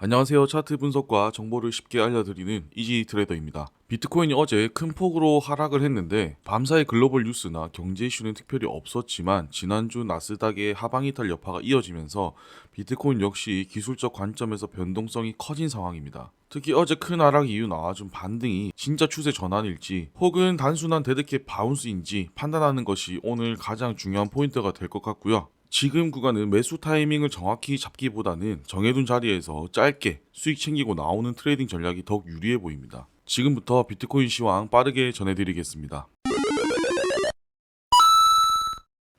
안녕하세요. 차트 분석과 정보를 쉽게 알려드리는 이지 트레이더입니다. 비트코인이 어제 큰 폭으로 하락을 했는데 밤사이 글로벌 뉴스나 경제 이슈는 특별히 없었지만 지난주 나스닥의 하방 이탈 여파가 이어지면서 비트코인 역시 기술적 관점에서 변동성이 커진 상황입니다. 특히 어제 큰 하락 이후 나와준 반등이 진짜 추세 전환일지 혹은 단순한 데드캣 바운스인지 판단하는 것이 오늘 가장 중요한 포인트가 될 것 같고요. 지금 구간은 매수 타이밍을 정확히 잡기보다는 정해둔 자리에서 짧게 수익 챙기고 나오는 트레이딩 전략이 더욱 유리해 보입니다. 지금부터 비트코인 시황 빠르게 전해드리겠습니다.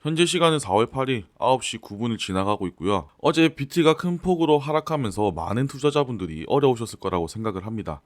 현재 시간은 4월 8일 9시 9분을 지나가고 있고요. 어제 비트가 큰 폭으로 하락하면서 많은 투자자분들이 어려우셨을 거라고 생각을 합니다.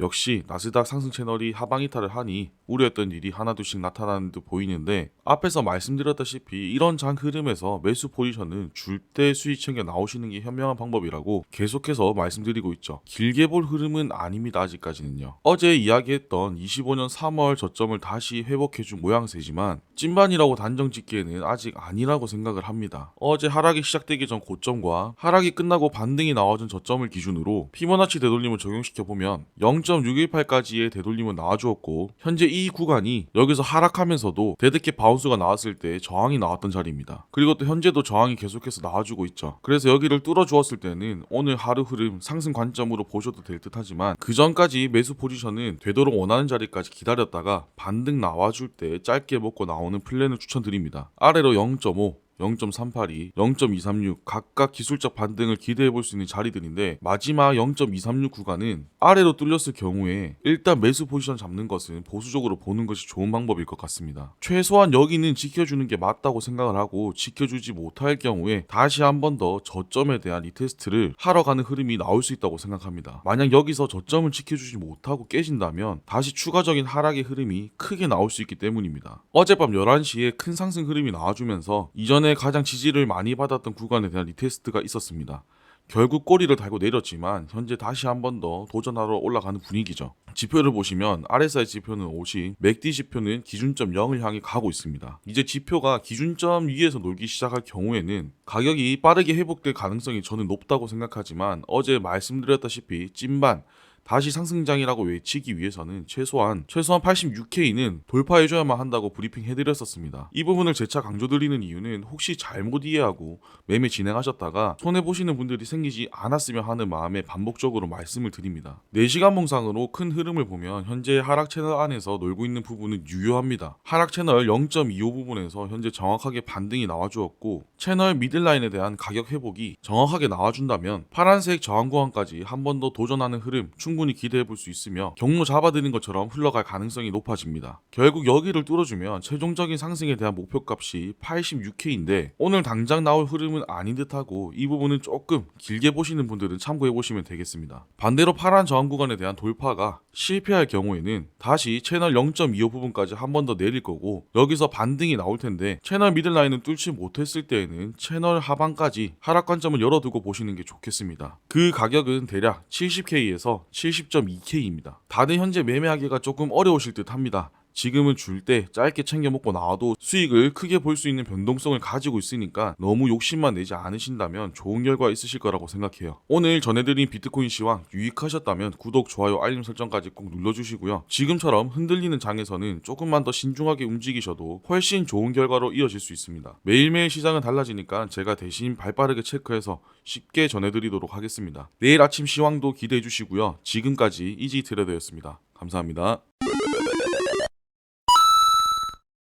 역시 나스닥 상승 채널이 하방 이탈을 하니 우려했던 일이 하나둘씩 나타나는 듯 보이는데 앞에서 말씀드렸다시피 이런 장 흐름에서 매수 포지션은 줄 때 수익 챙겨 나오시는 게 현명한 방법이라고 계속해서 말씀드리고 있죠. 길게 볼 흐름은 아닙니다. 아직까지는요. 어제 이야기했던 25년 3월 저점을 다시 회복해준 모양새지만 찐반이라고 단정 짓기에는 아직 아니라고 생각을 합니다. 어제 하락이 시작되기 전 고점과 하락이 끝나고 반등이 나와준 저점을 기준으로 피보나치 되돌림을 적용시켜 보면 0.618까지의 되돌림은 나와주었고 현재 이 구간이 여기서 하락하면서도 데드캣 바운스가 나왔을 때 저항이 나왔던 자리입니다. 그리고 또 현재도 저항이 계속해서 나와주고 있죠. 그래서 여기를 뚫어주었을 때는 오늘 하루 흐름 상승 관점으로 보셔도 될 듯하지만 그 전까지 매수 포지션은 되도록 원하는 자리까지 기다렸다가 반등 나와줄 때 짧게 먹고 나오는 플랜을 추천드립니다. 아래로 0.5 0.382, 0.236 각각 기술적 반등을 기대해 볼 수 있는 자리들인데 마지막 0.236 구간은 아래로 뚫렸을 경우에 일단 매수 포지션 잡는 것은 보수적으로 보는 것이 좋은 방법일 것 같습니다. 최소한 여기는 지켜주는 게 맞다고 생각을 하고 지켜주지 못할 경우에 다시 한 번 더 저점에 대한 리테스트를 하러 가는 흐름이 나올 수 있다고 생각합니다. 만약 여기서 저점을 지켜주지 못하고 깨진다면 다시 추가적인 하락의 흐름이 크게 나올 수 있기 때문입니다. 어젯밤 11시에 큰 상승 흐름이 나와주면서 이전에 가장 지지를 많이 받았던 구간에 대한 리테스트가 있었습니다. 결국 꼬리를 달고 내렸지만 현재 다시 한 번 더 도전하러 올라가는 분위기죠. 지표를 보시면 RSI 지표는 50, MACD 지표는 기준점 0을 향해 가고 있습니다. 이제 지표가 기준점 위에서 놀기 시작할 경우에는 가격이 빠르게 회복될 가능성이 저는 높다고 생각하지만 어제 말씀드렸다시피 찐반 다시 상승장이라고 외치기 위해서는 최소한 최소한 86K는 돌파해줘야만 한다고 브리핑 해드렸었습니다. 이 부분을 재차 강조드리는 이유는 혹시 잘못 이해하고 매매 진행하셨다가 손해 보시는 분들이 생기지 않았으면 하는 마음에 반복적으로 말씀을 드립니다. 4시간 봉상으로 큰 흐름을 보면 현재 하락 채널 안에서 놀고 있는 부분은 유효합니다. 하락 채널 0.25 부분에서 현재 정확하게 반등이 나와주었고 채널 미들라인에 대한 가격 회복이 정확하게 나와준다면 파란색 저항 구간까지 한 번 더 도전하는 흐름 충 분히 기대해 볼 수 있으며 경로 잡아드는 것처럼 흘러갈 가능성이 높아집니다. 결국 여기를 뚫어주면 최종적인 상승에 대한 목표값이 86K인데 오늘 당장 나올 흐름은 아닌 듯하고 이 부분은 조금 길게 보시는 분들은 참고해 보시면 되겠습니다. 반대로 파란 저항 구간에 대한 돌파가 실패할 경우에는 다시 채널 0.25 부분까지 한 번 더 내릴 거고 여기서 반등이 나올 텐데 채널 미들라인을 뚫지 못했을 때에는 채널 하방까지 하락 관점을 열어두고 보시는 게 좋겠습니다. 그 가격은 대략 70K에서 70.2K입니다. 다들 현재 매매하기가 조금 어려우실 듯 합니다. 지금은 줄 때 짧게 챙겨 먹고 나와도 수익을 크게 볼 수 있는 변동성을 가지고 있으니까 너무 욕심만 내지 않으신다면 좋은 결과 있으실 거라고 생각해요. 오늘 전해드린 비트코인 시황 유익하셨다면 구독, 좋아요, 알림 설정까지 꼭 눌러주시고요. 지금처럼 흔들리는 장에서는 조금만 더 신중하게 움직이셔도 훨씬 좋은 결과로 이어질 수 있습니다. 매일매일 시장은 달라지니까 제가 대신 발빠르게 체크해서 쉽게 전해드리도록 하겠습니다. 내일 아침 시황도 기대해 주시고요. 지금까지 이지 트레더였습니다. 감사합니다.